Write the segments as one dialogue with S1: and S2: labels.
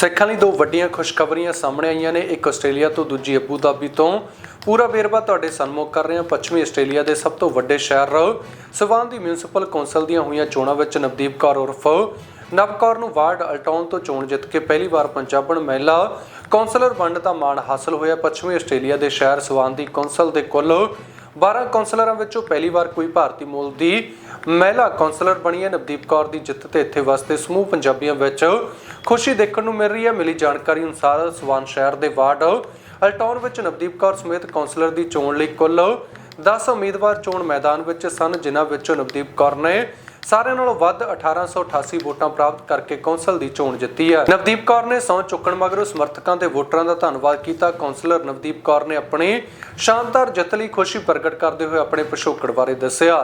S1: ਸਿੱਖਾਂ ਲਈ ਦੋ ਵੱਡੀਆਂ ਖੁਸ਼ਖਬਰੀਆਂ ਸਾਹਮਣੇ ਆਈਆਂ ਨੇ, ਇੱਕ ਆਸਟ੍ਰੇਲੀਆ ਤੋਂ, ਦੂਜੀ ਅਬੂ ਧਾਬੀ ਤੋਂ। ਪੂਰਾ ਵੇਰਵਾ ਤੁਹਾਡੇ ਸਨਮੁਖ ਕਰ ਰਹੇ ਹਾਂ। ਪੱਛਮੀ ਆਸਟ੍ਰੇਲੀਆ ਦੇ ਸਭ ਤੋਂ ਵੱਡੇ ਸ਼ਹਿਰ ਸਵਾਨ ਦੀ ਮਿਊਨਿਸਪਲ ਕੌਂਸਲ ਦੀਆਂ ਹੋਈਆਂ ਚੋਣਾਂ ਵਿੱਚ ਨਵਦੀਪ ਕੌਰ ਉਰਫ ਨਵ ਕੌਰ ਨੂੰ ਵਾਰਡ ਅਲਟਾਊਨ ਤੋਂ ਚੋਣ ਜਿੱਤ ਕੇ ਪਹਿਲੀ ਵਾਰ ਪੰਜਾਬਣ ਮਹਿਲਾ ਕੌਂਸਲਰ ਬਣਨ ਦਾ ਮਾਣ ਹਾਸਲ ਹੋਇਆ। ਪੱਛਮੀ ਆਸਟ੍ਰੇਲੀਆ ਦੇ ਸ਼ਹਿਰ ਸਵਾਨ ਦੀ ਕੌਂਸਲ ਦੇ ਕੁੱਲ 12 ਕੌਂਸਲਰਾਂ ਵਿੱਚੋਂ ਪਹਿਲੀ ਵਾਰ ਕੋਈ ਭਾਰਤੀ ਮੂਲ ਦੀ ਮਹਿਲਾ ਕੌਂਸਲਰ ਬਣੀ ਹੈ। ਨਵਦੀਪ ਕੌਰ ਦੀ ਜਿੱਤ ਤੇ ਇੱਥੇ ਵਸਦੇ ਸਮੂਹ ਪੰਜਾਬੀਆਂ ਵਿੱਚ ਖੁਸ਼ੀ ਦੇਖਣ ਨੂੰ ਮਿਲ ਰਹੀ ਹੈ। ਮਿਲੀ ਜਾਣਕਾਰੀ ਅਨੁਸਾਰ ਸਵਾਨ ਸ਼ਹਿਰ ਦੇ ਵਾਰਡ ਅਲਟੌਨ ਵਿੱਚ ਨਵਦੀਪ ਕੌਰ ਸਮੇਤ ਕੌਂਸਲਰ ਦੀ ਚੋਣ ਲਈ ਕੁੱਲ 10 ਉਮੀਦਵਾਰ ਚੋਣ ਮੈਦਾਨ ਵਿੱਚ ਸਨ, ਜਿਨ੍ਹਾਂ ਵਿੱਚੋਂ ਨਵਦੀਪ ਕੌਰ ਨੇ ਸਾਰਿਆਂ ਨਾਲੋਂ ਵੱਧ 1888 ਵੋਟਾਂ ਪ੍ਰਾਪਤ ਕਰਕੇ ਕੌਂਸਲ ਦੀ ਚੋਣ ਜਿੱਤੀ ਹੈ। ਨਵਦੀਪ ਕੌਰ ਨੇ ਸਹੁੰ ਚੁੱਕਣ ਮਗਰੋਂ ਸਮਰਥਕਾਂ ਤੇ ਵੋਟਰਾਂ ਦਾ ਧੰਨਵਾਦ ਕੀਤਾ। ਕੌਂਸਲਰ ਨਵਦੀਪ ਕੌਰ ਨੇ ਆਪਣੀ ਸ਼ਾਨਦਾਰ ਜਿੱਤ ਲਈ ਖੁਸ਼ੀ ਪ੍ਰਗਟ ਕਰਦੇ ਹੋਏ ਆਪਣੇ ਪਿਛੋਕੜ ਬਾਰੇ ਦੱਸਿਆ।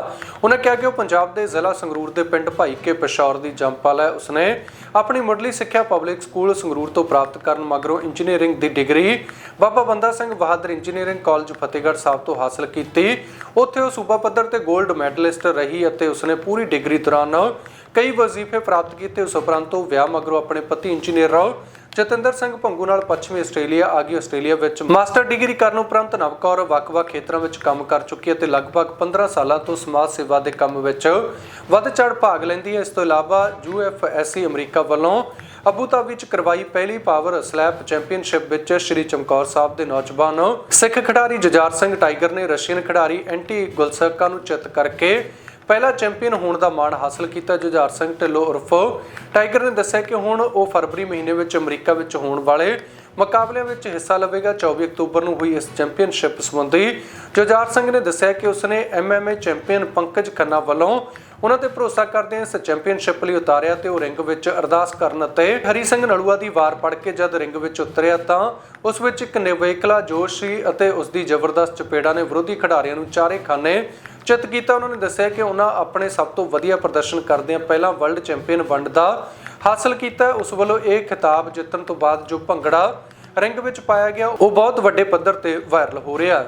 S1: ਉਹਨਾਂ ਕਿਹਾ ਕਿ ਉਹ ਪੰਜਾਬ ਦੇ ਜ਼ਿਲ੍ਹਾ ਸੰਗਰੂਰ ਦੇ ਪਿੰਡ ਭਾਈਕੇ ਪਿਸ਼ੌਰ ਦੀ ਜੰਮਪਲ ਹੈ। ਉਸਨੇ ਆਪਣੀ ਮੁੱਢਲੀ ਸਿੱਖਿਆ ਪਬਲਿਕ ਸਕੂਲ ਸੰਗਰੂਰ ਤੋਂ ਪ੍ਰਾਪਤ ਕਰਨ ਮਗਰੋਂ ਇੰਜੀਨੀਅਰਿੰਗ ਦੀ degree, Baba Banda Singh Bahadur engineering college Fatehgarh Sahib ਤੋਂ ਹਾਸਲ ਕੀਤੀ। ਉੱਥੇ ਉਹ ਸੂਬਾ ਪੱਧਰ ਤੇ 골ਡ ਮੈਡਲਿਸਟ ਰਹੀ ਅਤੇ ਉਸਨੇ ਪੂਰੀ ਡਿਗਰੀ ਦੌਰਾਨ ਕਈ ਵਜ਼ੀਫੇ ਪ੍ਰਾਪਤ ਕੀਤੇ, ਉਸ ਉਪਰੰਤ ਉਹ ਵਿਆਹ ਮਗਰੋਂ ਆਪਣੇ ਪਤੀ ਇੰਜੀਨੀਅਰ ਜਤਿੰਦਰ ਸਿੰਘ ਭੰਗੂ ਨਾਲ ਪੱਛਮੀ ਆਸਟ੍ਰੇਲੀਆ ਆ ਗਈ। ਆਸਟ੍ਰੇਲੀਆ ਵਿੱਚ ਮਾਸਟਰ ਡਿਗਰੀ ਕਰਨ ਉਪਰੰਤ ਨਵਕੌਰ ਵੱਖ-ਵੱਖ ਖੇਤਰਾਂ ਵਿੱਚ ਕੰਮ ਕਰ ਚੁੱਕੀ ਹੈ ਤੇ ਲਗਭਗ 15 ਸਾਲਾਂ ਤੋਂ ਸਮਾਜ ਸੇਵਾ ਦੇ ਕੰਮ ਵਿੱਚ ਵੱਧ ਚੜ ਭਾਗ ਲੈਂਦੀ ਹੈ। ਇਸ ਤੋਂ ਇਲਾਵਾ ਯੂਐਫਐਸਸੀ ਅਮਰੀਕਾ ਵੱਲੋਂ ਅਬੂ ਧਾਬੀ ਵਿੱਚ ਕਰਵਾਈ ਪਹਿਲੀ ਪਾਵਰ ਸਲੈਪ ਚੈਂਪੀਅਨਸ਼ਿਪ ਵਿੱਚ ਸ਼੍ਰੀ ਚਮਕੌਰ ਸਾਹਿਬ ਦੇ ਨੌਜਵਾਨ ਸਿੱਖ ਖਿਡਾਰੀ ਜੁਝਾਰ ਸਿੰਘ ਟਾਈਗਰ ਨੇ ਰਸ਼ੀਅਨ ਖਿਡਾਰੀ ਐਂਟੀ ਗੁਲਸਕਾ ਨੂੰ ਚਿੱਤ ਕਰਕੇ ਪਹਿਲਾ ਚੈਂਪੀਅਨ ਹੋਣ ਦਾ ਮਾਣ ਹਾਸਲ ਕੀਤਾ ਜੁਝਾਰ ਸਿੰਘ ਢਿੱਲੋਂ ਉਰਫ। ਟਾਈਗਰ ਨੇ ਦੱਸਿਆ ਕਿ ਹੁਣ ਉਹ ਫਰਵਰੀ ਮਹੀਨੇ ਵਿੱਚ ਅਮਰੀਕਾ ਵਿੱਚ ਹੋਣ ਵਾਲੇ ਮੁਕਾਬਲਿਆਂ ਵਿੱਚ ਹਿੱਸਾ ਲਵੇਗਾ। 24 ਅਕਤੂਬਰ ਨੂੰ ਹੋਈ ਇਸ ਚੈਂਪੀਅਨਸ਼ਿਪ ਸੰਬੰਧੀ ਜੁਝਾਰ ਸਿੰਘ ਨੇ ਦੱਸਿਆ ਕਿ ਉਸਨੇ ਐਮਐਮਏ ਚੈਂਪੀਅਨ ਪੰਕਜ ਖੰਨਾ ਵੱਲੋਂ ਉਹਨਾਂ ਤੇ ਭਰੋਸਾ ਕਰਦੇ ਇਸ ਚੈਂਪੀਅਨਸ਼ਿਪ ਲਈ ਉਤਾਰਿਆ ਤੇ ਉਹ ਰਿੰਗ ਵਿੱਚ ਅਰਦਾਸ ਕਰਨ ਅਤੇ ਹਰੀ ਸਿੰਘ ਨਲੂਆ ਦੀ ਵਾਰ ਪੜ ਕੇ ਜਦ ਰਿੰਗ ਵਿੱਚ ਉਤਰਿਆ ਤਾਂ ਉਸ ਵਿੱਚ ਇੱਕ ਨਿਵੇਕਲਾ ਜੋਸ਼ ਸੀ ਅਤੇ ਉਸ ਦੀ ਜ਼ਬਰਦਸਤ ਚਪੇੜਾ ਨੇ ਵਿਰੋਧੀ ਖਿਡਾਰੀਆਂ ਨੂੰ ਚਾਰੇ ਖਾਨੇ ਚਿੱਤ ਕੀਤਾ ਉਹਨਾਂ ਨੇ ਦੱਸਿਆ ਕਿ ਉਹਨਾਂ ਆਪਣੇ ਸਭ ਤੋਂ ਵਧੀਆ ਪ੍ਰਦਰਸ਼ਨ ਕਰਦਿਆਂ ਪਹਿਲਾਂ ਵਰਲਡ ਚੈਂਪੀਅਨ ਵੰਡ ਦਾ ਹਾਸਲ ਕੀਤਾ। ਉਸ ਵੱਲੋਂ ਇਹ ਖਿਤਾਬ ਜਿੱਤਣ ਤੋਂ ਬਾਅਦ ਜੋ ਭੰਗੜਾ ਰਿੰਗ ਵਿੱਚ ਪਾਇਆ ਗਿਆ, ਉਹ ਬਹੁਤ ਵੱਡੇ ਪੱਧਰ ਤੇ ਵਾਇਰਲ ਹੋ ਰਿਹਾ